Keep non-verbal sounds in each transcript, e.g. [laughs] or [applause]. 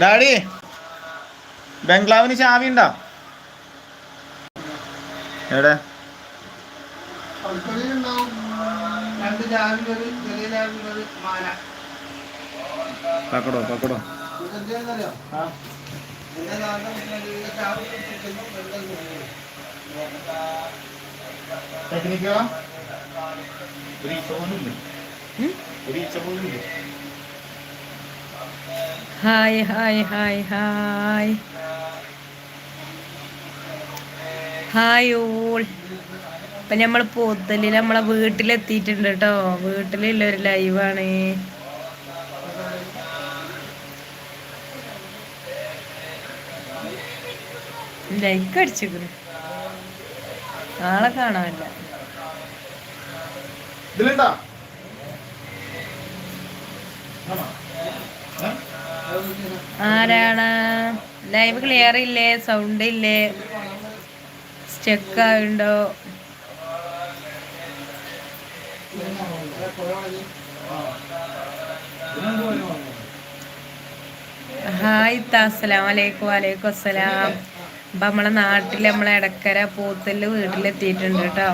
Daddy ബംഗ്ലാവിന് ചാവി ഉണ്ടോ? എവിടെ? ഒരു പക്കടോ പക്കടോ. ടെക്നിക്കോ ഈച്ച പോലും ഇല്ല ഒരു ഈച്ച പോലും ഇല്ല hi hi hi hi hi all ഇപ്പൊ നമ്മൾ പോത്തലിൽ നമ്മളെ വീട്ടിലെത്തിയിട്ടുണ്ട് കേട്ടോ. വീട്ടിലുള്ള ഒരു ലൈവാണ് ലൈക്ക് അടിച്ചിക്കണ്. നാളെ കാണാനില്ല. ഇതിലുണ്ടോ ആരാണ്? ലൈവ് ക്ലിയർ ഇല്ലേ? സൗണ്ട് ഇല്ലേ? സ്റ്റക്ക് ആയുണ്ടോ ഹായ് അസ്സലാം വലൈക്കും വലൈക്കും അസ്സലാം. അപ്പൊ നമ്മളെ നാട്ടിൽ നമ്മളെ ഇടക്കര പൂത്തൽ വീട്ടിലെത്തിയിട്ടുണ്ട് കേട്ടോ.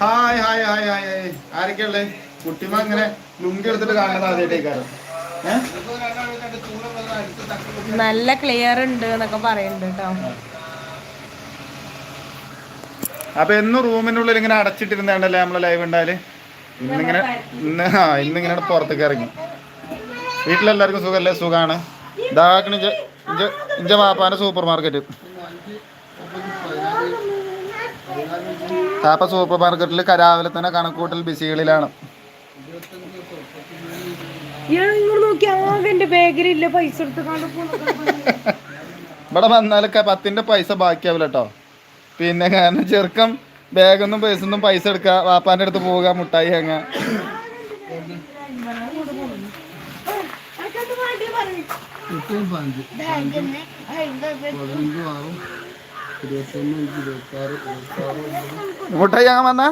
Hi hi hi hi hi. ആരൊക്കെയുള്ളേ? കുട്ടിമ അങ്ങനെ ലുങ്കി എടുത്തിട്ട് കാണുന്നത് ആദ്യമായിട്ടേക്കാരം? നല്ല ക്ലിയർ ഉണ്ട് എന്നൊക്കെ പറയുന്നുണ്ട് കേട്ടോ. അപ്പൊ എന്നും റൂമിനുള്ളിൽ ഇങ്ങനെ അടച്ചിട്ടിരുന്നാണ്ടല്ലേ നമ്മളെ ലൈവ് ഉണ്ടായാൽ ഇന്നിങ്ങനെ ഇന്ന് ആ ഇന്നിങ്ങനെ പുറത്തേക്ക് ഇറങ്ങി. വീട്ടിലെല്ലാവർക്കും സുഖമല്ലേ? സുഖാണ്. ഇതാക്കണ ഇഞ്ച വാപ്പാന്റെ സൂപ്പർ മാർക്കറ്റ് താപ്പ സൂപ്പർ മാർക്കറ്റിൽ കരാവിലെ തന്നെ കണക്കൂട്ടൽ ബിസികളിലാണ്. ഇവിടെ വന്നാലൊക്കെ പത്തിന്റെ പൈസ ബാക്കിയാവില്ല കേട്ടോ പിന്നെ കാരണം ചെറുക്കം ബാഗൊന്നും പൈസ ഒന്നും പൈസ എടുക്കുക വാപ്പാന്റെ അടുത്ത് പോവുക മുട്ടായി അങ്ങ് ആറും ഇരുപത്തൊന്ന് മുട്ടായി വാങ്ങാൻ വന്ന?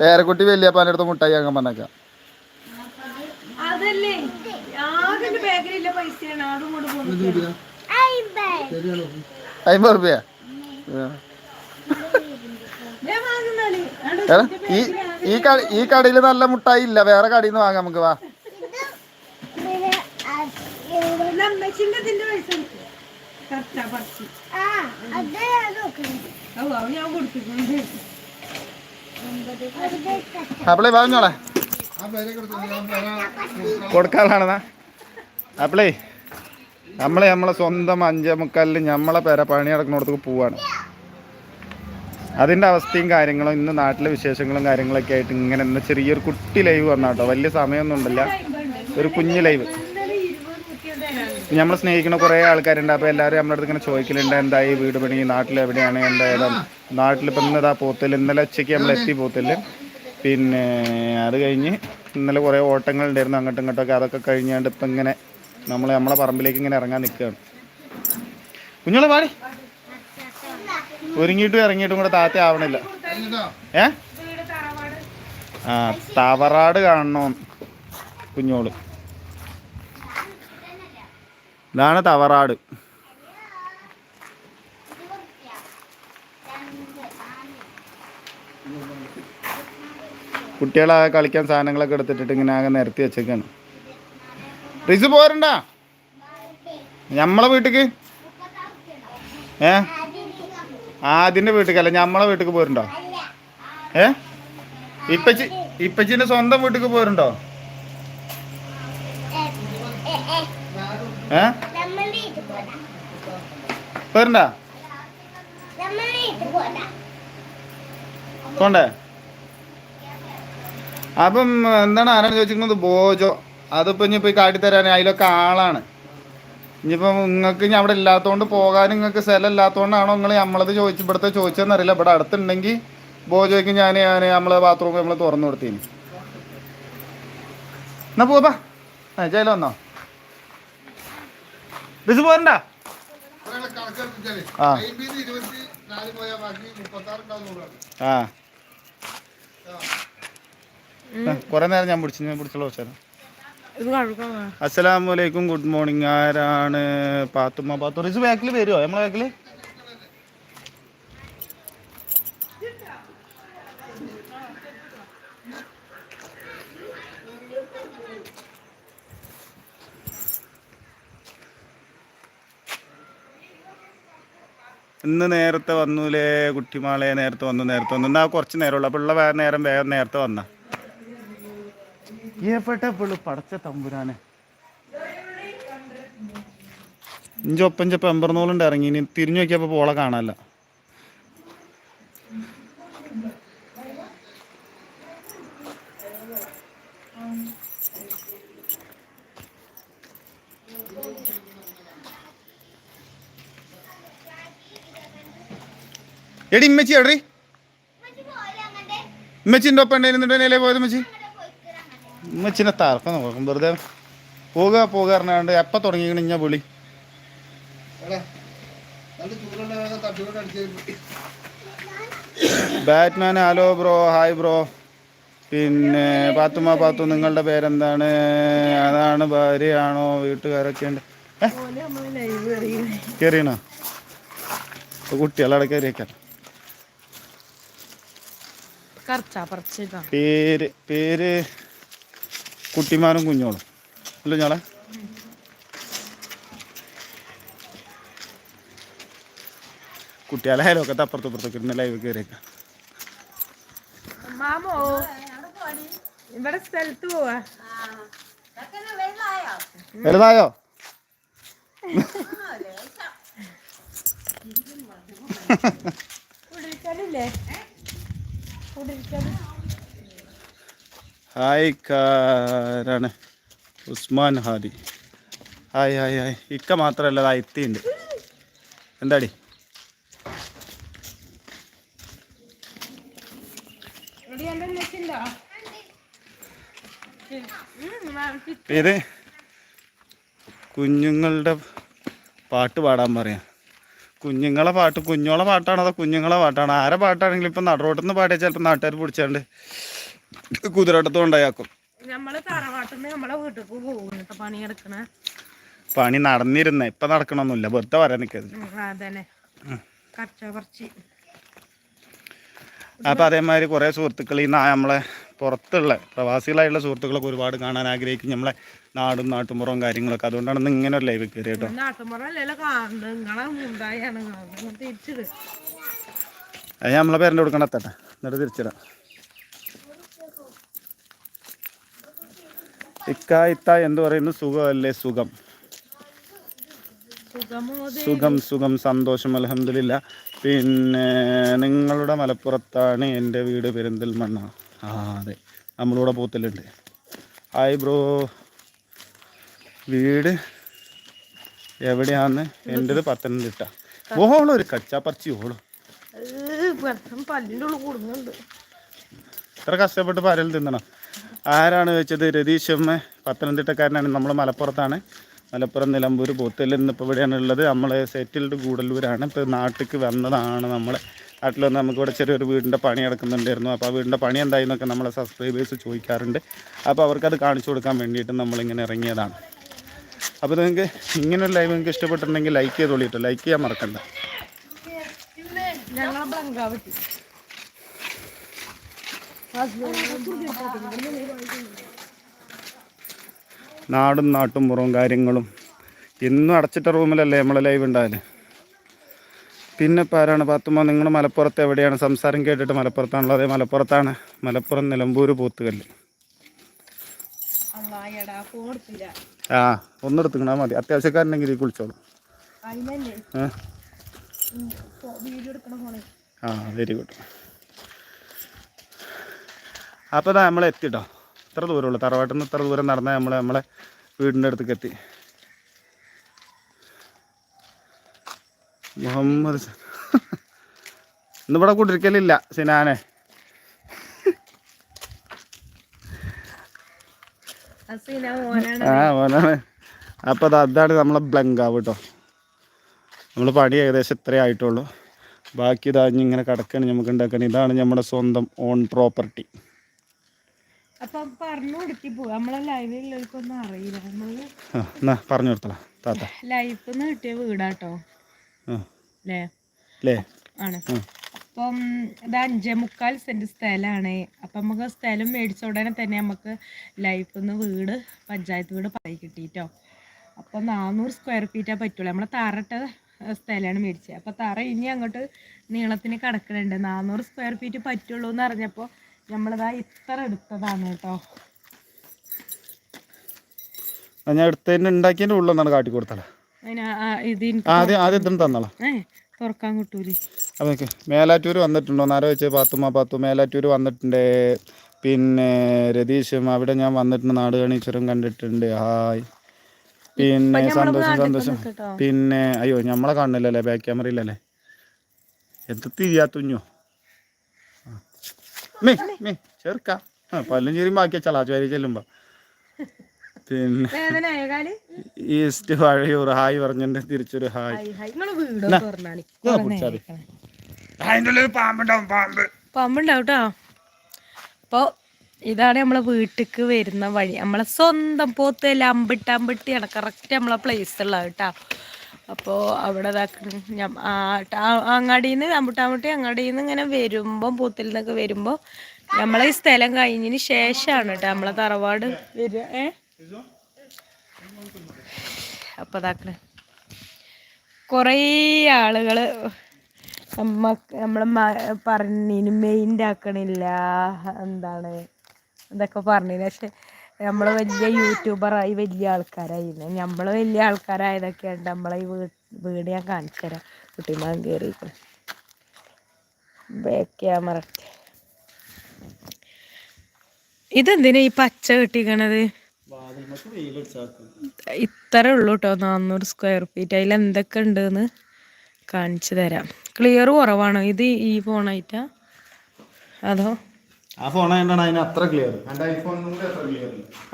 പേരക്കുട്ടി വലിയപ്പാന്റെ അടുത്ത് മുട്ടായി വാങ്ങാൻ വന്നേക്കാം. അമ്പത് റുപ്യ? ഈ ഈ കട ഈ കടയിൽ നല്ല മുട്ടായി ഇല്ല. വേറെ കടയിൽ നിന്ന് വാങ്ങാം നമുക്ക് വാ അമ്മച്ചിന്റെ ഇതിന്റെ പൈസ എടുക്ക്. കറക്റ്റാ പറിച്ച്. ഓ, അത് ഞാൻ കൊടുത്തിട്ടുണ്ട്. അപ്പളേ പറഞ്ഞോളെ കൊടുക്കാനാണെന്നാ അപ്പളേ നമ്മളെ നമ്മളെ സ്വന്തം അഞ്ചേ മുക്കാലിൽ നമ്മളെ പേര പണി നടക്കുന്നിടത്തേക്ക് പോവാണ്. അതിന്റെ അവസ്ഥയും കാര്യങ്ങളും ഇന്ന് നാട്ടിലെ വിശേഷങ്ങളും കാര്യങ്ങളൊക്കെ ആയിട്ട് ഇങ്ങനെ ഇന്ന് ചെറിയൊരു കുട്ടി ലൈവ് വന്നാട്ടോ. വലിയ സമയമൊന്നും ഉണ്ടല്ല ഒരു കുഞ്ഞു ലൈവ്. നമ്മൾ സ്നേഹിക്കുന്ന കുറേ ആൾക്കാരുണ്ട്. അപ്പോൾ എല്ലാവരും നമ്മുടെ അടുത്ത് ഇങ്ങനെ ചോദിക്കലുണ്ട് എന്തായി വീട് പണി നാട്ടിൽ എവിടെയാണ് എന്തായാലും? ഇന്ന് ഇന്നതാ പോത്തിൽ ഇന്നലെ ഉച്ചയ്ക്ക് നമ്മൾ എത്തി പോത്തൽ പിന്നെ അത് കഴിഞ്ഞ് ഇന്നലെ കുറേ ഓട്ടങ്ങൾ ഉണ്ടായിരുന്നു അങ്ങോട്ടും ഇങ്ങോട്ടൊക്കെ അതൊക്കെ കഴിഞ്ഞാണ്ട് ഇപ്പം ഇങ്ങനെ നമ്മൾ നമ്മളെ പറമ്പിലേക്ക് ഇങ്ങനെ ഇറങ്ങാൻ നിൽക്കുകയാണ്. കുഞ്ഞോളെ പാടി. ഒരുങ്ങിയിട്ടും ഇറങ്ങിയിട്ടും കൂടെ താത്ത ആവണില്ല. ഏ? ആ തവറാട് കാണണോ കുഞ്ഞോൾ. ഇതാണ് തവറാട്. കുട്ടികളെ കളിക്കാൻ സാധനങ്ങളൊക്കെ എടുത്തിട്ടിട്ട് ഇങ്ങനെ ആകെ നിരത്തി വെച്ചേക്കാണ്. റിസ് പോരണ്ട? ഞമ്മളെ വീട്ടിക്ക്? ഏ? ആദ്യന്റെ വീട്ടിക്കല്ല ഞമ്മളെ വീട്ടിക്ക് പോരുണ്ടോ? ഏ? ഇപ്പച്ചി ഇപ്പച്ചിന്റെ സ്വന്തം വീട്ടിക്ക് പോരുണ്ടോ? ഏ? പോരണ്ട പോണ്ടേ? അപ്പം എന്താണ് ആരാണ് ചോദിച്ചിരിക്കുന്നത്? ബോജോ. അതിപ്പോ പോയി കാട്ടിത്തരാൻ അതിലൊക്കെ ആളാണ്. ഇനിയിപ്പം നിങ്ങൾക്ക് ഇനി അവിടെ ഇല്ലാത്തതുകൊണ്ട് പോകാൻ നിങ്ങൾക്ക് സ്ഥലം ഇല്ലാത്തതുകൊണ്ടാണോ നിങ്ങൾ നമ്മളത് ചോദിച്ചു ഇവിടുത്തെ ചോദിച്ചതെന്നറിയില്ല ഇവിടെ അടുത്തുണ്ടെങ്കിൽ ബോജോയ്ക്ക് ഞാൻ ഞാൻ നമ്മളെ ബാത്റൂം നമ്മൾ തുറന്നു കൊടുത്തേന്. എന്നാ പോവാ ചേല വന്നോ. ആറ് പോരണ്ട. ആ. ആ. കുറെ നേരം ഞാൻ പിടിച്ചു ഞാൻ ഇത് കഴുകാ അസ്സലാമലൈക്കും ഗുഡ് മോർണിംഗ്. ആരാണ് പാത്തുമ്മ? പാത്തു റിസ് ബാക്കിൽ വരുമോ നമ്മളെ ബാക്കിൽ ഇന്ന് നേരത്തെ വന്നൂലേ കുട്ടിമാളെ നേരത്തെ വന്നു നേരത്തെ വന്നു. എന്നാ കുറച്ച് നേരമുള്ളൂ. അപ്പോൾ ഉള്ള നേരം വേഗം നേരത്തെ വന്ന. എവിടെ പടച്ച തമ്പുരാനെ? ഇഞ്ചൊപ്പം ചെപ്പം എമ്പർനൂലുണ്ട് ഇറങ്ങി. ഇനി തിരിഞ്ഞു നോക്കിയപ്പോൾ പോളെ കാണാല്ല എടി ഇമ്മച്ചി എവിടെ? ഇമ്മച്ചിന്റെ ഒപ്പം ഉണ്ടായിരുന്നില്ലേ പോയത് ഇമ്മച്ചി? ഇമ്മച്ചിനെ തറക്കം നോക്കും. വെറുതെ പോകുക പോകുക പറഞ്ഞാണ്ട് എപ്പം തുടങ്ങിക്കണ ഇഞ്ഞ അടിച്ചു Batman hello bro hi bro. പിന്നെ പാത്തുമ്മ പാത്തു നിങ്ങളുടെ പേരെന്താണ്? അതാണ് ഭാര്യയാണോ? വീട്ടുകാരൊക്കെ ഉണ്ട്. കയറിയണോ കുട്ടികളവിടെ കയറിയേക്കാം പേര് പേര് കുട്ടിമാനും കുഞ്ഞോളും. അല്ല ഞാളെ കുട്ടികളെ അയലൊക്കത്തെ അപ്പുറത്തും ഇപ്പുറത്തൊക്കെ ഇരുന്ന് ലൈവ് കയറിയേക്കാം മാമോ ഇവിടെ സ്ഥലത്ത് പോവാ. വലുതായോ? കുടിരിക്കൽ hi കാരാണ്. Usman Hadi. Hi hi hi. ഇക്ക മാത്രമല്ല അത് അയത്തിയുണ്ട് എന്താടി? ഇത് കുഞ്ഞുങ്ങളുടെ പാട്ട് പാടാൻ പറയാം. കുഞ്ഞുങ്ങളെ പാട്ട് കുഞ്ഞോളെ പാട്ടാണ് അതോ കുഞ്ഞുങ്ങളെ പാട്ടാണ്? ആരെ പാട്ടാണെങ്കിലും ഇപ്പം നടുറോട്ടിൽ നിന്ന് പാടിയാൽ ചിലപ്പോൾ നാട്ടുകാർ പിടിച്ചാണ്ട് കുതിരട്ടത്തും ഉണ്ടായാക്കും പണി നടന്നിരുന്ന ഇപ്പൊ നടക്കണമെന്നില്ല വെറുതെ വരാൻ നിൽക്കരുത് അപ്പൊ അതേമാതിരി കുറേ സുഹൃത്തുക്കൾ ഈ നമ്മളെ പുറത്തുള്ള പ്രവാസികളായുള്ള സുഹൃത്തുക്കളൊക്കെ ഒരുപാട് കാണാൻ ആഗ്രഹിക്കും നമ്മളെ നാടും നാട്ടുമ്പുറവും കാര്യങ്ങളൊക്കെ. അതുകൊണ്ടാണ് ഇന്ന് ഇങ്ങനെ ലൈവ് കയറി കേട്ടോ. അത് നമ്മളെ പേരന്റെ കൊടുക്കണം എത്തട്ടെ എന്നിട്ട് തിരിച്ചിടാം. ഇക്കായിത്ത എന്ന് എന്ത് പറയുന്നു സുഖമല്ലേ? സുഖം. സുഖം സുഖം സന്തോഷം അലഹമില്ല പിന്നെ നിങ്ങളുടെ മലപ്പുറത്താണ് എന്റെ വീട് പെരിന്തൽമണ്ണ. ആ അതെ. നമ്മളിവിടെ പോത്തലുണ്ട്. Hi bro. വീട് എവിടെയാന്ന്? എന്റെത് പത്തനംതിട്ട. ഓളോ ഒരു കച്ചാപ്പറച്ചി ഓളോ. ഇത്ര കഷ്ടപ്പെട്ട് പരൽ തിന്നണം. ആരാണ് വെച്ചത്? രതീഷമ്മ പത്തനംതിട്ടക്കാരനാണ്. നമ്മൾ മലപ്പുറത്താണ്. മലപ്പുറം നിലമ്പൂർ പോത്തലിൽ നിന്ന് ഇപ്പോൾ ഇവിടെയാണ് ഉള്ളത്. നമ്മൾ സെറ്റിൽഡ് ഗൂഡല്ലൂരാണ്. ഇപ്പോൾ നാട്ടിലേക്ക് വന്നതാണ് നമ്മൾ നാട്ടിൽ വന്ന് നമുക്കിവിടെ ചെറിയൊരു വീടിന്റെ പണി നടക്കുന്നുണ്ടായിരുന്നു. അപ്പോൾ ആ വീടിന്റെ പണി എന്തായി എന്നൊക്കെ നമ്മളെ സബ്സ്ക്രൈബേഴ്സ് ചോദിക്കാറുണ്ട്. അപ്പോൾ അവർക്കത് കാണിച്ചു കൊടുക്കാൻ വേണ്ടിയിട്ട് നമ്മളിങ്ങനെ ഇറങ്ങിയതാണ്. അപ്പോൾ നിങ്ങൾക്ക് ഇങ്ങനൊരു ലൈവ് നിങ്ങൾക്ക് ഇഷ്ടപ്പെട്ടിട്ടുണ്ടെങ്കിൽ ലൈക്ക് ചെയ്തോളിട്ടോ ലൈക്ക് ചെയ്യാൻ മറക്കണ്ട. നാടും നാട്ടും പുറവും കാര്യങ്ങളും. ഇന്നും അടച്ചിട്ട റൂമിലല്ലേ നമ്മളെ ലൈവ് ഉണ്ടായാൽ പിന്നെ ഇപ്പോൾ ആരാണ് പാത്തുമ്മ നിങ്ങൾ മലപ്പുറത്ത് എവിടെയാണ്? സംസാരം കേട്ടിട്ട് മലപ്പുറത്താണല്ലോ? അതേ മലപ്പുറത്താണ്. മലപ്പുറം നിലമ്പൂർ പോത്തുകല്ല്. ആ ഒന്നെടുത്തുക്കണാൽ മതി. അത്യാവശ്യക്കാരനെങ്കിൽ കുളിച്ചോളൂ. ആ വെരി ഗുഡ്. അപ്പോൾ നമ്മൾ എത്തിട്ടോ ഇത്ര ദൂരമുള്ളൂ. തറവാട്ടിൽ നിന്ന് ഇത്ര ദൂരം നടന്നാൽ നമ്മൾ നമ്മളെ വീടിന്റെ അടുത്തേക്ക് എത്തി. മുഹമ്മദ് ഇന്നിവിടെ കുടിരിക്കലില്ല സിനാനെ. ആ മോനാണ്. അപ്പൊ അത് അതാണ് നമ്മളെ ബ്ലങ്കാവ് കേട്ടോ. നമ്മൾ പണി ഏകദേശം ഇത്രേ ആയിട്ടുള്ളൂ. ബാക്കി ഇതാ ഇങ്ങനെ കിടക്കണ നമുക്ക് ഉണ്ടാക്കണ ഇതാണ് നമ്മുടെ സ്വന്തം ഓൺ പ്രോപ്പർട്ടി പറഞ്ഞു കൊടുത്തല്ലോ കൊടുത്തല താത്ത. കിട്ടിയ വീടാട്ടോ. അല്ലേ ആണ്. അപ്പം ഇത് അഞ്ചേ മുക്കാൽ സെന്റ് സ്ഥലമാണ്. അപ്പം നമുക്ക് സ്ഥലം മേടിച്ച ഉടനെ തന്നെ നമുക്ക് ലൈഫ് നിന്ന് വീട് പഞ്ചായത്ത് വീട് പറയി കിട്ടിയിട്ടോ അപ്പം നാനൂറ് സ്ക്വയർ ഫീറ്റേ പറ്റുള്ളൂ. നമ്മളെ തറട്ട സ്ഥലമാണ് മേടിച്ചത് അപ്പം തറ ഇനി അങ്ങോട്ട് നീളത്തിന് കിടക്കണുണ്ട്. നാനൂറ് സ്ക്വയർ ഫീറ്റ് പറ്റുള്ളൂ എന്ന് അറിഞ്ഞപ്പോൾ നമ്മളിതാ ഇത്ര എടുത്തതാണ് കേട്ടോ. ഞാൻ എടുത്തതിന് ഉണ്ടാക്കിയതിന്റെ ഉള്ളൊന്നാണ് കാട്ടി കൊടുത്തല ആദ്യം തന്നോളാം. തുറക്കാൻ കിട്ടൂലേ? മേലാറ്റൂർ വന്നിട്ടുണ്ടോ? നേരെ വെച്ച് പാത്തുമ്മ പാത്തു മേലാറ്റൂർ വന്നിട്ടുണ്ട്. പിന്നെ രതീഷും അവിടെ ഞാൻ വന്നിട്ടുണ്ട്. നാട് കണീശ്വരം കണ്ടിട്ടുണ്ട്. ഹായ്. പിന്നെ സന്തോഷം സന്തോഷം. പിന്നെ അയ്യോ നമ്മളെ കാണുന്നില്ലല്ലേ? ബാക്ക് ക്യാമറ ഇല്ലല്ലേ? എന്ത് തിരിയാത്തുഞ്ഞോ മേ മേ ചെറുക്ക. പല്ലും ചെറിയും ബാക്കി ചളാ ചേരി ചെല്ലുമ്പോ. പിന്നെ ഈസ്റ്റ് വഴിയൂർ ഹായ് പറഞ്ഞിട്ട് തിരിച്ചൊരു ഹായ്. അതിന്റെ ഉള്ളിൽ പാമ്പുണ്ടാവും പാമ്പ്. പാമ്പുണ്ടാവും കേട്ടോ അപ്പോൾ ഇതാണ് നമ്മളെ വീട്ടിക്ക് വരുന്ന വഴി. നമ്മളെ സ്വന്തം പോത്തല്ല അമ്പിട്ട് അമ്പിട്ടിയാണ് കറക്റ്റ് നമ്മളെ പ്ലേസ് ഉള്ളത് കേട്ടോ അപ്പോൾ അവിടെ അങ്ങാടിയിൽ നിന്ന് അമ്പുട്ടാമ്പുട്ടി അങ്ങാടിയിൽ നിന്ന് ഇങ്ങനെ വരുമ്പോൾ പൂത്തിൽ നിന്നൊക്കെ വരുമ്പോൾ നമ്മളെ ഈ സ്ഥലം കഴിഞ്ഞതിന് ശേഷമാണ് കേട്ടോ നമ്മളെ തറവാട് വരിക ഏ? അപ്പോൾ താക്കൾ കുറേ ആളുകൾ നമ്മ നമ്മളെ പറഞ്ഞിന് മെയിന്റെ ആക്കണില്ല എന്താണ്? ഇതൊക്കെ പറഞ്ഞിന്. പക്ഷെ നമ്മൾ വലിയ യൂട്യൂബറായി വലിയ ആൾക്കാരായി നമ്മൾ വലിയ ആൾക്കാരായതൊക്കെയാണ് നമ്മളെ ഈ വീട് ഞാൻ കാണിച്ചു തരാം. കുട്ടിമാൻ കയറി ബാക്ക് ക്യാമറ ഇതെന്തിനാ ഈ പച്ച കെട്ടിക്കണത്? ഇത്ര ഉള്ളൂ കേട്ടോ നാന്നൂറ് സ്ക്വയർ ഫീറ്റ് അതിൽ എന്തൊക്കെ ഉണ്ടെന്ന് കാണിച്ചു തരാം. ക്ലിയർ കുറവാണോ? ഇത് ഈ ഫോണായിട്ടാ അതോ? ആ ഫോൺ അതിന് അത്ര ക്ലിയർ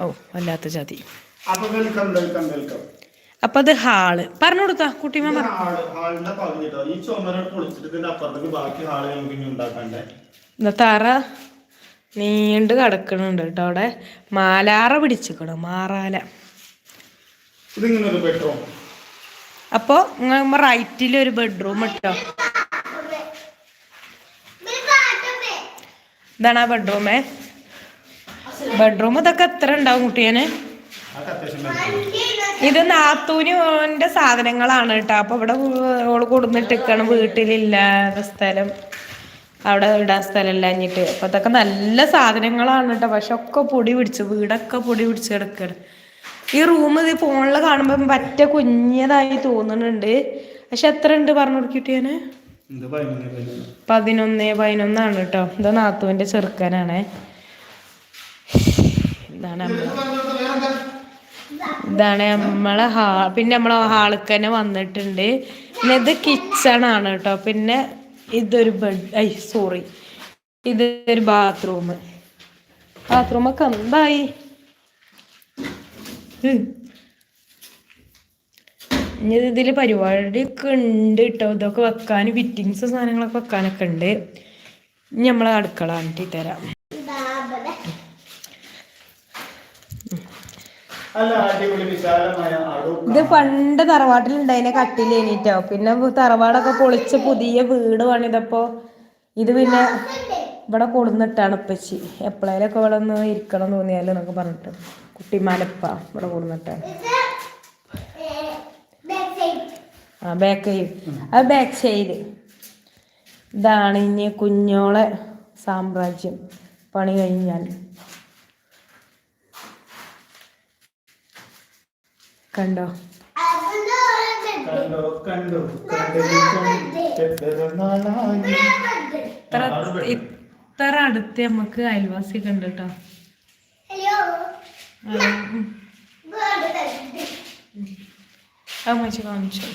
ഓ വല്ലാത്ത ജാതി അപ്പൊ അത് ഹാൾ. പറഞ്ഞു കൊടുത്താ കുട്ടിമാ പറ. ഹാളിന്റെ പകുതി ഈ ചുമര പൊളിച്ചിട്ട് ഇതിന്റെ അപ്പുറത്തേക്ക് ബാക്കി ഹാൾ നമുക്ക് ഇനി ഉണ്ടാക്കണ്ടേ? തറ. നീണ്ട് കിടക്കണുണ്ട് കേട്ടോ അവിടെ. മാലാറ പിടിച്ചിക്കണം മാറാല. അപ്പോ അപ്പോൾ നമ്മൾ റൈറ്റിൽ ഒരു ബെഡ്റൂം ഇട്ടോ. ഇതാണ് ആ ബെഡ്റൂമേ ബെഡ്റൂം ഇതൊക്കെ എത്ര ഉണ്ടാവും കുട്ടിയനെ. ഇത് നാത്തൂനിന്റെ സാധനങ്ങളാണ് കേട്ടോ. അപ്പൊ ഇവിടെ ഓൾ കൊടുന്നിട്ടിക്കണം വീട്ടിലില്ല സ്ഥലം. അവിടെ ഇടാൻ സ്ഥലമില്ല അഞ്ഞിട്ട് അപ്പൊ അതൊക്കെ നല്ല സാധനങ്ങളാണ് കേട്ടോ. പക്ഷെ ഒക്കെ പൊടി പിടിച്ച് വീടൊക്കെ പൊടി പിടിച്ച് കിടക്കാണ്. ഈ റൂം ഇത് ഫോണിൽ കാണുമ്പോൾ പറ്റ കുഞ്ഞതായി തോന്നുന്നുണ്ട്. പക്ഷെ എത്ര ഉണ്ട് പറഞ്ഞു കൊടുക്കിട്ട് ഞാൻ? പതിനൊന്ന് പതിനൊന്ന്. പതിനൊന്ന് പതിനൊന്നാണ് കേട്ടോ. ഇത് നാത്തുവിന്റെ ചെറുക്കനാണ്. ഇതാണ് ഇതാണ് നമ്മളെ ഹാ പിന്നെ നമ്മളെ തന്നെ വന്നിട്ടുണ്ട്. പിന്നെ ഇത് കിച്ചൺ ആണ് കേട്ടോ. പിന്നെ ഇതൊരു ബെഡ് ഐ സോറി ഇതൊരു ബാത്റൂം ബാത്റൂമൊക്കെ എന്തായി ബൈ ഇതിൽ പരിപാടിയൊക്കെ ഉണ്ട് കേട്ടോ ഇതൊക്കെ വെക്കാൻ ഫിറ്റിങ്സ് സാധനങ്ങളൊക്കെ വെക്കാനൊക്കെ ഉണ്ട്. ഇനി നമ്മളെ അടുക്കള കാണിട്ടി തരാം അല്ല അടിപൊളി വിശാലമായ അടുക്കള. ഇത് പണ്ട് തറവാട്ടിലുണ്ടായിനെ കട്ടിലേനിട്ടോ പിന്നെ തറവാടൊക്കെ പൊളിച്ച് പുതിയ വീട് പണിതപ്പോ ഇത് പിന്നെ ഇവിടെ കൊടുന്നിട്ടാണ് ഉപ്പച്ചി. എപ്പോഴേലൊക്കെ ഇവിടെ ഒന്ന് ഇരിക്കണം തോന്നിയാലും എന്നൊക്കെ പറഞ്ഞിട്ട്. കുട്ടിമാലപ്പ ഇവിടെ കൊടുന്നിട്ടാണ് ആ ബാക്ക് സൈഡ് അത് ബാക്ക് സൈഡ് ഇതാണ് ഇനി കുഞ്ഞോളെ സാമ്രാജ്യം. പണി കഴിഞ്ഞാൽ കണ്ടോ? കണ്ടോ കണ്ടോ കണ്ടോ ഇത്ര ഇത്ര അടുത്ത് നമുക്ക് അയൽവാസി കണ്ട്. കേട്ടോ കാണിച്ചു കാണിച്ചു.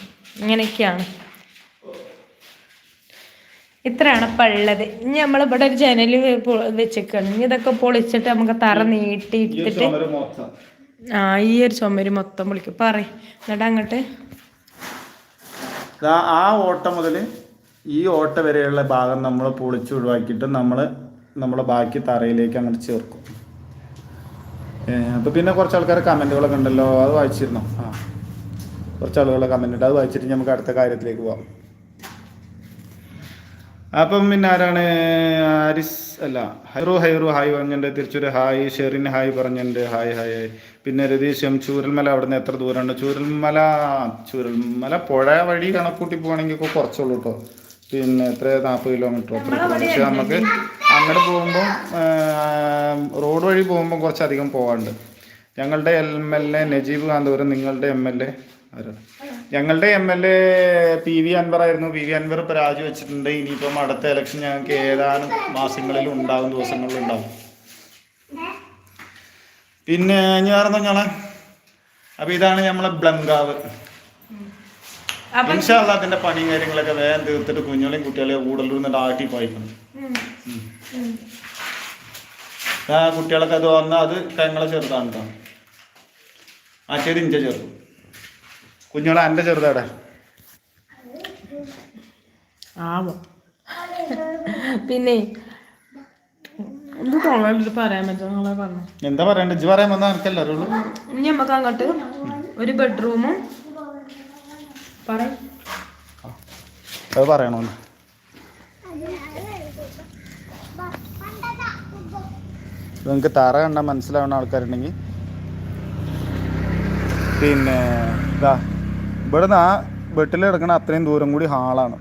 ഇങ്ങനെയൊക്കെയാണ്. ഇത്രയാണ് പള്ളത് ഇനി നമ്മളിവിടെ ഒരു ജനൽ വെച്ചേക്കാണ്. ഇനി ഇതൊക്കെ പൊളിച്ചിട്ട് നമുക്ക് തറ നീട്ടിയിട്ടിട്ട് ആ ഈ ഒരു ചുമര് മൊത്തം പൊളിക്കും പറ എന്നിട്ട് അങ്ങോട്ട്. ആ ഓട്ട മുതൽ ഈ ഓട്ട വരെയുള്ള ഭാഗം നമ്മൾ പൊളിച്ച് ഒഴിവാക്കിയിട്ട് നമ്മൾ നമ്മളെ ബാക്കി തറയിലേക്ക് അങ്ങോട്ട് ചേർക്കും. അപ്പോൾ പിന്നെ കുറച്ച് ആൾക്കാർ കമന്റുകളൊക്കെ ഉണ്ടല്ലോ അത് വായിച്ചിരുന്നോ? ആ. കുറച്ച് ആളുകളെ കമന്റ് ഉണ്ട് അത് വായിച്ചിട്ട് നമുക്ക് അടുത്ത കാര്യത്തിലേക്ക് പോവാം. അപ്പം പിന്നെ ആരാണ് ആരിസ് അല്ല ഹൈറു ഹൈറു ഹായ് പറഞ്ഞിട്ടുണ്ട് തിരിച്ചൊരു ഹായ് ഷെറിൻ ഹായ് പറഞ്ഞിട്ടുണ്ട് ഹായ് ഹായ് ഹായ്. പിന്നെ രതീശം ചൂരൽമല അവിടുന്ന് നിന്ന് എത്ര ദൂരമുണ്ട്? ചൂരൽമല ചൂരൽമല പുഴ വഴി കണക്കൂട്ടി പോകണമെങ്കിൽ ഇപ്പോൾ കുറച്ചുള്ളൂ കേട്ടോ പിന്നെ എത്ര നാൽപ്പത് കിലോമീറ്റർ അത്ര പക്ഷെ നമുക്ക് അങ്ങോട്ട് പോകുമ്പോൾ റോഡ് വഴി പോകുമ്പോൾ കുറച്ചധികം പോകാണ്ട് ഞങ്ങളുടെ M L A Najeeb Kanthapuram നിങ്ങളുടെ എം എൽ എ ഞങ്ങളുടെ M L A P V Anvar ആയിരുന്നു. പി വി അൻവർ ഇപ്പോൾ രാജിവെച്ചിട്ടുണ്ട്. ഇനിയിപ്പം അടുത്ത ഇലക്ഷൻ ഞങ്ങൾക്ക് ഏതാനും മാസങ്ങളിൽ ഉണ്ടാകും ദിവസങ്ങളിൽ ഉണ്ടാവും. പിന്നെ ഇനി വേറെ ഞങ്ങളെ? അപ്പൊ ഇതാണ് നമ്മളെ ബ്ലങ്കാവ് ഇൻഷാല്ല അതിന്റെ പണിയും കാര്യങ്ങളൊക്കെ വേഗം തീർത്തിട്ട് കുഞ്ഞോളെയും കുട്ടികളെയും കൂടുതൽ നിന്നിട്ട് ആട്ടി പോയിക്കണം. ആ കുട്ടികളൊക്കെ അത് വന്നാൽ അത് ഞങ്ങളെ ചെറുതാണ് കേട്ടോ മറ്റേത് ഇഞ്ച ചെറുത്. കുഞ്ഞോളെ എന്റെ ചെറുതാടെ ആവോ. [laughs] പിന്നെ? എന്ത് പറയണ്ട? ഇജ്ജ് പറയാൻ വന്നാൽ എനിക്കല്ലേ അറിയുള്ളൂ. ഇനി നമുക്ക് അങ്ങോട്ട് ഒരു ബെഡ്റൂമും പറ അത് പറയണോ നിങ്ങൾക്ക് തറ കണ്ടാൽ മനസ്സിലാവുന്ന ആൾക്കാരുണ്ടെങ്കിൽ. പിന്നെ ഇതാ ഇവിടുന്ന് ആ ബെട്ടിൽ കിടക്കണ അത്രയും ദൂരം കൂടി ഹാളാണ്.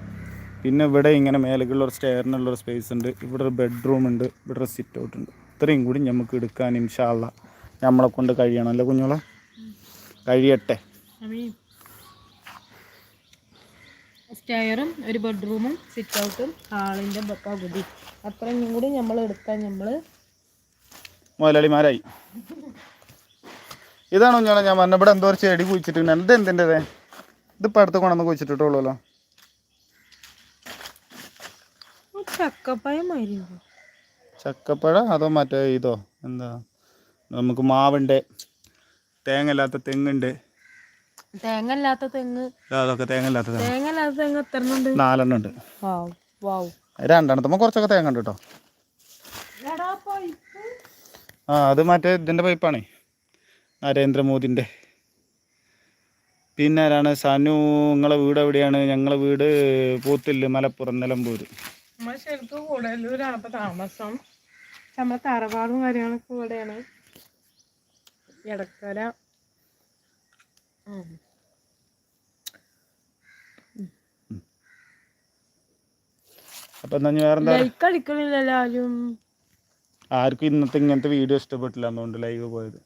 പിന്നെ ഇവിടെ ഇങ്ങനെ മേലേക്കുള്ള ഒരു സ്റ്റെയറിനുള്ള ഒരു സ്പേസ് ഉണ്ട്. ഇവിടെ ഒരു ബെഡ്റൂം ഉണ്ട്. ഇവിടെ ഒരു സിറ്റ് ഔട്ട് ഉണ്ട്. ഇത്രയും കൂടി നമുക്ക് എടുക്കാൻ ഇൻഷാള്ള നമ്മളെ കൊണ്ട് കഴിയണം അല്ലേ കുഞ്ഞോളെ? കഴിയട്ടെ. സ്റ്റെയറും ഒരു ബെഡ്റൂമും സിറ്റ് ഔട്ടും ഹാളിന്റെ പകുതി. അത്രയും കൂടി നമ്മൾ എടുത്താൽ നമ്മൾ മുതലാളിമാരായി. ഇതാണ് കുഞ്ഞോളെ ഞാൻ പറഞ്ഞ ഇവിടെ എന്തോ ഒരു ചെടി കുഴിച്ചിട്ടുണ്ട് എന്ത് എന്തിന്റെതേ? ഇതിപ്പോൾ അടുത്ത് കൊണ്ടുവന്ന് കുഴിച്ചിട്ടിട്ടുള്ളൂല്ലോ. മാതിരി ചക്കപ്പഴ അതോ മറ്റേ ഇതോ? എന്താ? നമുക്ക് മാവുണ്ട് തേങ്ങ ഇല്ലാത്ത തെങ്ങുണ്ട് തേങ്ങ. ഇല്ലാത്ത തെങ്ങ് അതൊക്കെ തേങ്ങ ഇല്ലാത്ത തെങ്ങ്. തേങ്ങ ഇല്ലാത്ത തെങ്ങ് എത്ര ഉണ്ട്? നാലെണ്ണം ഉണ്ട് വാവ് വാവ് രണ്ടെണ്ണത്തുമ്പോൾ കുറച്ചൊക്കെ തേങ്ങ ഉണ്ട് കേട്ടോ. ആ അത് മറ്റേ ഇതിന്റെ പൈപ്പാണേ. നരേന്ദ്രമോദിന്റെ പിന്നെ ആരാണ് സനു നിങ്ങളെ വീട് എവിടെയാണ്? ഞങ്ങളെ വീട് പൂത്തില്ല് മലപ്പുറം നിലമ്പൂർ നമ്മൾ ശരിക്കും കൂടുതലൂരാണ് ഇപ്പൊ താമസം. നമ്മളെ തറവാടും കാര്യങ്ങളൊക്കെ ഇവിടെയാണ്. എടക്കര. ഉം. അപ്പം എന്നാ വേറെന്താ? ലൈക്ക് അടിക്കണില്ലല്ലോ ആരും ആർക്കും ഇന്നത്തെ ഇങ്ങനത്തെ വീഡിയോ ഇഷ്ടപ്പെട്ടില്ല അതുകൊണ്ട് ലൈവ് പോയത്.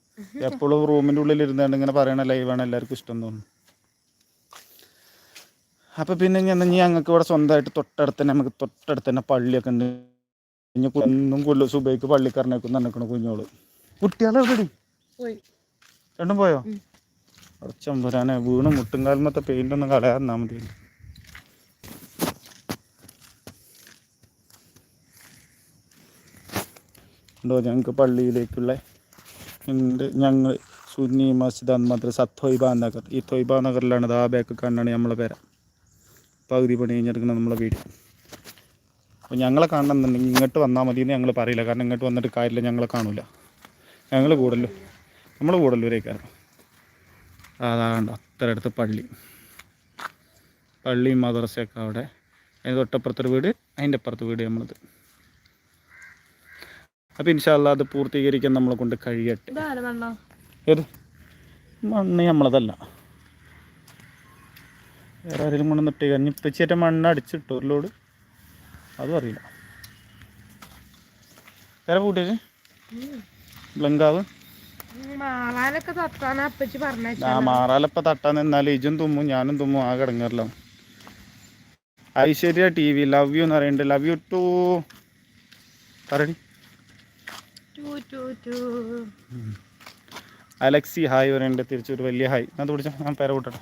എപ്പോഴും റൂമിന്റെ ഉള്ളിൽ ഇരുന്നാണ്ട് ഇങ്ങനെ പറയണ ലൈവാണ് എല്ലാവർക്കും ഇഷ്ടം തോന്നുന്നു. അപ്പം പിന്നെ ഇനി ഞങ്ങൾക്ക് ഇവിടെ സ്വന്തമായിട്ട് തൊട്ടടുത്ത് തന്നെ നമുക്ക് തൊട്ടടുത്ത് തന്നെ പള്ളിയൊക്കെ ഉണ്ട്. ഇനി ഒന്നും കൊല്ലു സുബൈക്ക് പള്ളിക്കറിനേക്കും നടക്കണ കുഞ്ഞോൾ. കുട്ടികളെ എവിടെ പോയി. രണ്ടും പോയോ? ഉം. വീണ് മുട്ടും മുട്ടുംകാൽമത്തെ പെയിന്റ് ഒന്ന് കളയാന്നാ മതി. ഉണ്ടോ ഞങ്ങൾക്ക് പള്ളിയിലേക്കുള്ള ഉണ്ട് ഞങ്ങൾ സുന്നി മസ്ജിദ് മദ്രസ തൊയ്ബ നഗർ. ഈ തൊയ്ബ നഗറിലാണ് ആ ബേക്ക് കണ്ണാണ് നമ്മളെ പേര. പകുതി പണി കഴിഞ്ഞെടുക്കുന്ന നമ്മളെ വീട്. അപ്പോൾ ഞങ്ങളെ കാണണമെന്നുണ്ടെങ്കിൽ ഇങ്ങോട്ട് വന്നാൽ മതി എന്ന് ഞങ്ങൾ പറയില്ല. കാരണം ഇങ്ങോട്ട് വന്നിട്ട് കാര്യമില്ല ഞങ്ങളെ കാണില്ല ഞങ്ങൾ കൂടല്ലോ നമ്മൾ കൂടല്ലൂരേക്കാണ് അതാണ്ട് അത്ര അടുത്ത് പള്ളി. പള്ളിയും മദ്രസയൊക്കെ അവിടെ. അതിന് തൊട്ടപ്പുറത്തൊരു വീട് അതിന്റെ അപ്പുറത്ത് വീട് നമ്മളത്. അപ്പോൾ ഇൻഷാല്ല അത് പൂർത്തീകരിക്കാൻ നമ്മളെ കൊണ്ട് കഴിയട്ടെ. ഏത്? മണ്ണ് നമ്മളതല്ല. വേറെ ആരെങ്കിലും കൊണ്ട് നിട്ട് കഴിഞ്ഞ് ഇപ്പച്ചേറ്റ മണ്ണ് അടിച്ചിട്ടു ഒരു ലോഡ് അതും അറിയില്ല. വേറെ കൂട്ടിയത് ബ്ലങ്കാവ്? അപ്പച്ചി പറഞ്ഞ ആ മാറാലപ്പ തട്ടാന്ന് എന്നാൽ ഇജും തുമ്മും ഞാനും തുമ്മും ആ കിടങ്ങറില്ല Aishwarya T V love you എന്ന് പറയുന്നുണ്ട്. ലവ് യു ടു പറയടി. ടു അലക്സി ഹായ് പറയുന്നുണ്ട്. തിരിച്ചൊരു വലിയ ഹായ് അത് പിടിച്ചോ? ഞാൻ പേര വിട്ടട്ടെ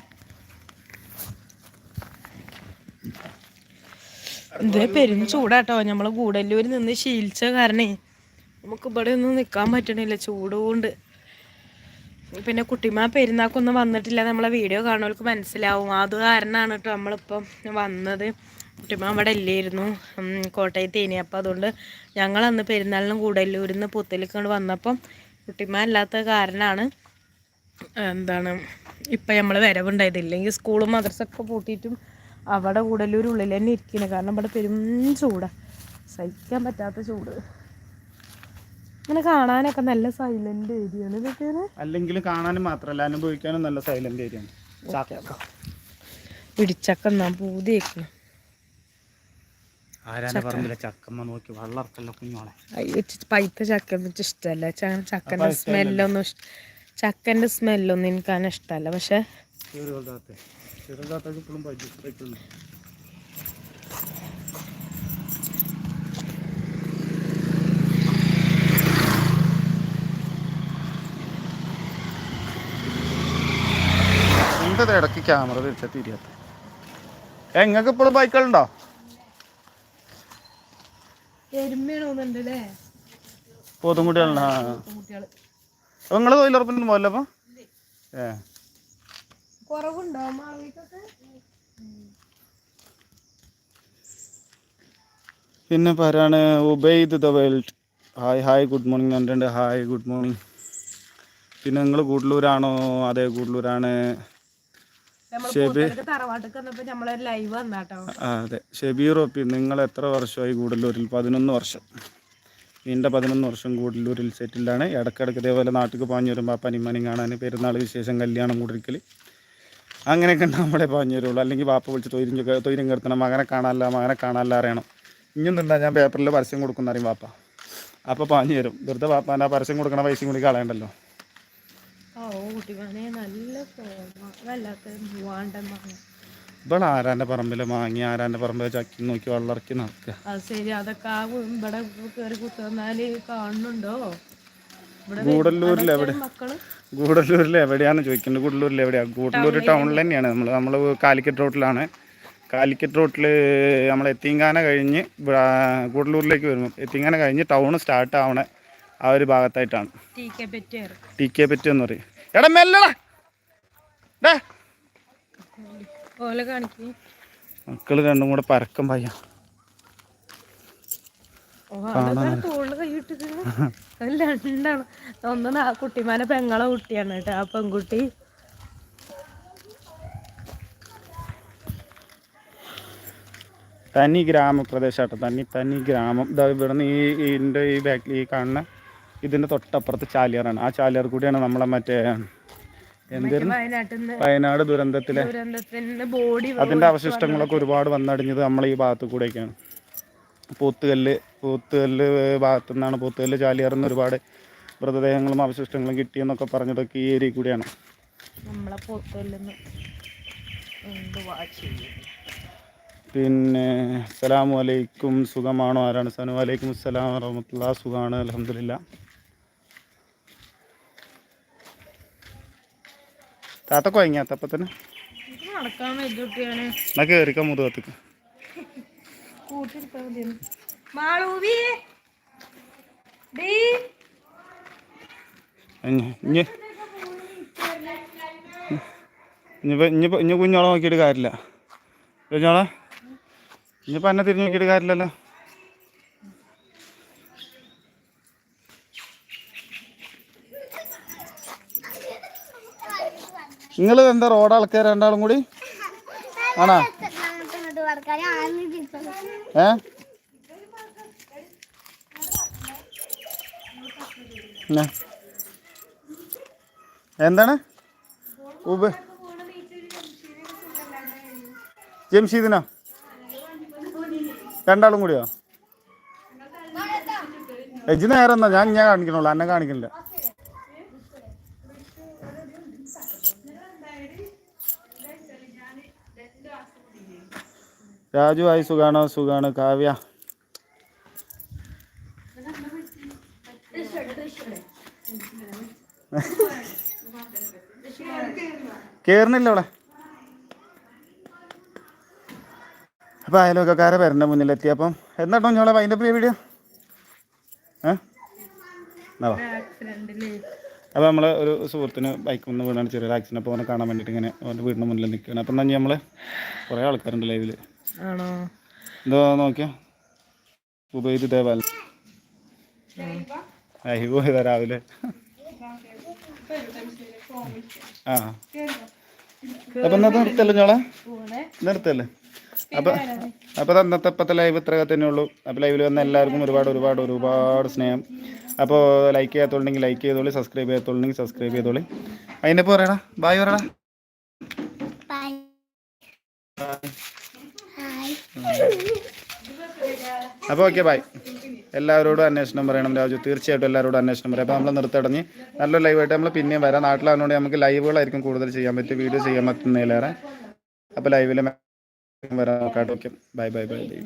പെരും ചൂടാട്ടോ. നമ്മൾ ഗൂഡല്ലൂർ നിന്ന് ശീലിച്ച കാരണേ നമുക്ക് ഇവിടെ ഒന്നും നിക്കാൻ പറ്റണില്ല ചൂട് കൊണ്ട് പിന്നെ കുട്ടിമാ പെരുന്നാക്കൊന്നും വന്നിട്ടില്ല. നമ്മളെ വീഡിയോ കാണുന്നവർക്ക് മനസ്സിലാവും. അത് കാരണമാണ് കേട്ടോ നമ്മളിപ്പം വന്നത്. കുട്ടിമാ അവിടെ ഇല്ലായിരുന്നു. കോട്ടയത്ത് ഇനി അപ്പം അതുകൊണ്ട് ഞങ്ങൾ അന്ന് പെരുന്നാളിനും കൂടല്ലൂരിൽ നിന്ന് പുത്തലിക്കൊണ്ട് വന്നപ്പം കുട്ടിമാ അല്ലാത്ത കാരണമാണ് എന്താണ് ഇപ്പം നമ്മൾ വരവുണ്ടായത്. ഇല്ലെങ്കിൽ സ്കൂളും മദ്രസൊക്കെ പൂട്ടിയിട്ടും അവിടെ കൂടല്ലൂർ ഉള്ളിൽ തന്നെ ഇരിക്കുന്നത് കാരണം ഇവിടെ പെരും ചൂടാണ് സഹിക്കാൻ പറ്റാത്ത ചൂട്. അങ്ങനെ കാണാനൊക്കെ നല്ല സൈലന്റ് ഏരിയയാണ് ഇതൊക്കെ അല്ലെങ്കിൽ കാണാനും മാത്രമല്ല അനുഭവിക്കാനും നല്ല സൈലന്റ് ഏരിയ ആണ്. ചക്ക. പിടിച്ചക്ക എന്നാ പൂതിയേക്കണം. പറമ്പിലെ ചക്കമ്മ നോക്കി. വളർത്തല്ല കുഞ്ഞോളെ പഴുത്ത ചക്ക ഇഷ്ടല്ല ഇഷ്ടമല്ല. ചക്കന്റെ സ്മെല്ലൊന്നും ചക്കന്റെ ചക്കന്റെ സ്മെല്ലൊന്നും എനിക്ക് അങ്ങനെ ഇഷ്ടമല്ല. പക്ഷെ ചെറുതാത്തൊക്കെ ഇപ്പോഴും എന്തത് ഇടയ്ക്ക് ക്യാമറ തിരിച്ച തിരിയാത്ത? എങ്ങക്ക് ഇപ്പോഴും ബൈക്കുകളുണ്ടോ? പോത്തുംകുട്ടികളുണ്ടോ നിങ്ങൾ തൊഴിലുറപ്പിനൊന്നും അപ്പം ഏ. കുറവുണ്ടോ മാവിക്കൊക്കെ? പിന്നെ പറയാണ് Ubaid the world. Hi hi good morning കണ്ടിട്ടുണ്ട് ഹായ് ഗുഡ് മോർണിംഗ്. പിന്നെ നിങ്ങൾ കൂടുതലൂരാണോ അതെ കൂടുതലൂരാണ് അതെ. ഷെബീർ ഒപ്പി നിങ്ങൾ എത്ര വർഷമായി കൂടല്ലൂരിൽ പതിനൊന്ന് വർഷം. എന്റെ പതിനൊന്ന് വർഷം കൂടല്ലൂരിൽ സെറ്റിൽഡാണ് ഇടയ്ക്കിടയ്ക്ക് ഇതേപോലെ നാട്ടിൽ പാഞ്ഞു വരുമ്പോൾ പനിമണി കാണാൻ പെരുന്നാൾ വിശേഷം കല്യാണം കൂടിരിക്കൽ അങ്ങനെയൊക്കെ നമ്മളെ പറഞ്ഞു തരുള്ളൂ. അല്ലെങ്കിൽ വാപ്പ വിളിച്ച് തൊയിലും തൊയിലും കെടുത്തണം മകനെ കാണാനല്ല മകനെ കാണാനല്ല അറിയണം. ഇഞ്ഞൊന്നുണ്ടാ ഞാൻ പേപ്പറിൽ പരസ്യം കൊടുക്കുന്ന അറിയും വാപ്പ. അപ്പോൾ പാഞ്ഞു തരും. വെറുതെ വാപ്പാന്റെ ആ പരസ്യം കൊടുക്കണ പൈസയും കൂടി കളയണ്ടല്ലോ. ഇവിടെ ആരാന്റെ പറമ്പിൽ മാങ്ങി ആരാന്റെ പറമ്പിൽ ചക്കി നോക്കി വെള്ളറക്കി നടക്കുക അത് ശരി. അതൊക്കെ ആ വീ- ഇവിടെ കയറി കുത്തിന്നാല് കാണുന്നുണ്ടോ? ഇവിടെ ഗൂഡല്ലൂരിൽ എവിടെ? മക്കൾ? ഗൂഡല്ലൂരിൽ എവിടെയാണെന്ന് ചോദിക്കുന്നത് ഗൂഡല്ലൂരിൽ എവിടെയാണ് ഗൂഡല്ലൂർ ടൗണിൽ തന്നെയാണ്. നമ്മൾ നമ്മൾ കാലിക്കറ്റ് റോട്ടിലാണ്. കാലിക്കറ്റ് റോട്ടിൽ നമ്മൾ എത്തിങ്കാന കഴിഞ്ഞ് ഗൂഡല്ലൂരിലേക്ക് വരുമ്പോൾ എത്തിങ്കാന കഴിഞ്ഞ് ടൗൺ സ്റ്റാർട്ട് ആവണ ആ ഒരു ഭാഗത്തായിട്ടാണ്. ടീ കെ പറ്റി എന്ന് പറയും. എടാ മെല്ലടാ. മക്കൾ മക്കൾ രണ്ടും കൂടെ പരക്കം പയ്യ ഓ അതൊക്കെ തോളിൽ കൈയിട്ടിട്ട് അല്ല രണ്ടാണ് ഒന്ന് കുട്ടിമാനെ പെങ്ങളെ കുട്ടിയാണ് കേട്ടോ ആ പെൺകുട്ടി. തനി ഗ്രാമപ്രദേശമാട്ടോ തനി തനി ഗ്രാമം. ഇതാ ഇവിടുന്ന് ഈ ഇതിന്റെ ഈ ബാക്കിൽ ഈ കാണുന്ന ഇതിന്റെ തൊട്ടപ്പുറത്ത് ചാലിയാറാണ്. ആ ചാലിയാർ കൂടിയാണ് നമ്മളെ മറ്റേ എന്തായിരുന്നു വയനാട് ദുരന്തത്തിലെ. അതിന്റെ അവശിഷ്ടങ്ങളൊക്കെ ഒരുപാട് വന്നടിഞ്ഞത് നമ്മളെ ഈ ഭാഗത്ത് കൂടെയൊക്കെയാണ്. പോത്തുകല്ല് പോത്തുകല്ല് ഭാഗത്തു നിന്നാണ് പോത്തുകല്ല് ചാലിയാറുന്ന ഒരുപാട് മൃതദേഹങ്ങളും അവശിഷ്ടങ്ങളും കിട്ടിയെന്നൊക്കെ പറഞ്ഞതൊക്കെ ഈ ഏരിയ കൂടിയാണ്. നമ്മളെ എന്ത് പിന്നെ അസ്സലാമു അലൈക്കും. സുഖമാണോ? ആരാണ്? സനു അലൈക്കും അസ്സലാം വറഹമത്തുള്ള. സുഖമാണ് അലഹമില്ല താത്ത ഇങ്ങനെ അപ്പം തന്നെ നടക്കാൻ വേണ്ടിയാണ് എന്നാ കയറിക്കാം മുതുകത്തേക്ക് കൂട്ടിരിക്കാൻ മതിയാണ് മാളൂവി. ഡീ. ഇനി കുഞ്ഞോളെ നോക്കിയിട്ട് കാര്യമില്ല. കുഞ്ഞോളെ ഇനിയിപ്പോൾ എന്നെ തിരിഞ്ഞു നോക്കിയിട്ട് കാര്യമില്ലല്ലോ. നിങ്ങൾ എന്താ റോഡ് ആൾക്കാർ രണ്ടാളും കൂടി? ആണോ? എന്താണ്? ഉബ. ജംഷീദിനോ രണ്ടാളും കൂടിയോ? എജ് നേരം എന്നാ ഞാൻ ഞാൻ കാണിക്കണുള്ളൂ. എന്നെ കാണിക്കണില്ല. രാജു ആയി സുഖാണോ? സുഖാണ്. കാവ്യ? കേറുന്നില്ല അവിടെ. അപ്പൊ അയലോക്കാരെ വരണ്ട മുന്നിലെത്തി. അപ്പം എന്താട്ടോ ഞങ്ങളെ അതിന്റെ പ്രിയ വീഡിയോ ഏ? അപ്പോൾ നമ്മൾ ഒരു സുഹൃത്തിന് ബൈക്ക് നിന്ന് വീണാണ് ചെറിയൊരു ആക്സിഡന്റ് അപ്പോൾ അവനെ കാണാൻ വേണ്ടിയിട്ട് ഇങ്ങനെ അവന്റെ വീടിന് മുന്നിൽ നിൽക്കുകയാണ് അപ്പം തന്നെ നമ്മൾ കുറേ ആൾക്കാരുണ്ട് ലൈവിൽ ആണോ? എന്തോ നോക്കിയോ. ഇതാ രാവിലെ. ആ. അപ്പൊ ഇന്നത്തെ നിർത്തല്ലേ ഞോളെ നിർത്തല്ലേ അപ്പൊ അപ്പോൾ അന്നത്തെ ഇപ്പോഴത്തെ ലൈവ് ഇത്ര തന്നെ ഉള്ളൂ. അപ്പോൾ ലൈവിൽ വന്ന എല്ലാവർക്കും ഒരുപാട് ഒരുപാട് ഒരുപാട് സ്നേഹം. അപ്പോൾ ലൈക്ക് ചെയ്യാത്തുണ്ടെങ്കിൽ ലൈക്ക് ചെയ്തോളി സബ്സ്ക്രൈബ് ചെയ്യാത്തുണ്ടെങ്കിൽ സബ്സ്ക്രൈബ് ചെയ്തോളി. അതിനിപ്പോൾ പറയടാ. ബായ് പറയടാ. അപ്പോൾ ഓക്കെ ബൈ. എല്ലാവരോടും അന്വേഷണം പറയണം രാജു. തീർച്ചയായിട്ടും എല്ലാവരോടും അന്വേഷണം പറയാം അപ്പോൾ നമ്മൾ നിർത്തടഞ്ഞ് നല്ലൊരു ലൈവായിട്ട് നമ്മൾ പിന്നെയും വരാം. നാട്ടിലാകുന്നതുകൊണ്ട് നമുക്ക് ലൈവുകളായിരിക്കും കൂടുതൽ ചെയ്യാൻ പറ്റും വീഡിയോ ചെയ്യാൻ പറ്റുന്നതിലേറെ. അപ്പോൾ ലൈവിൽ വരാം. Okay. Bye bye bye bye.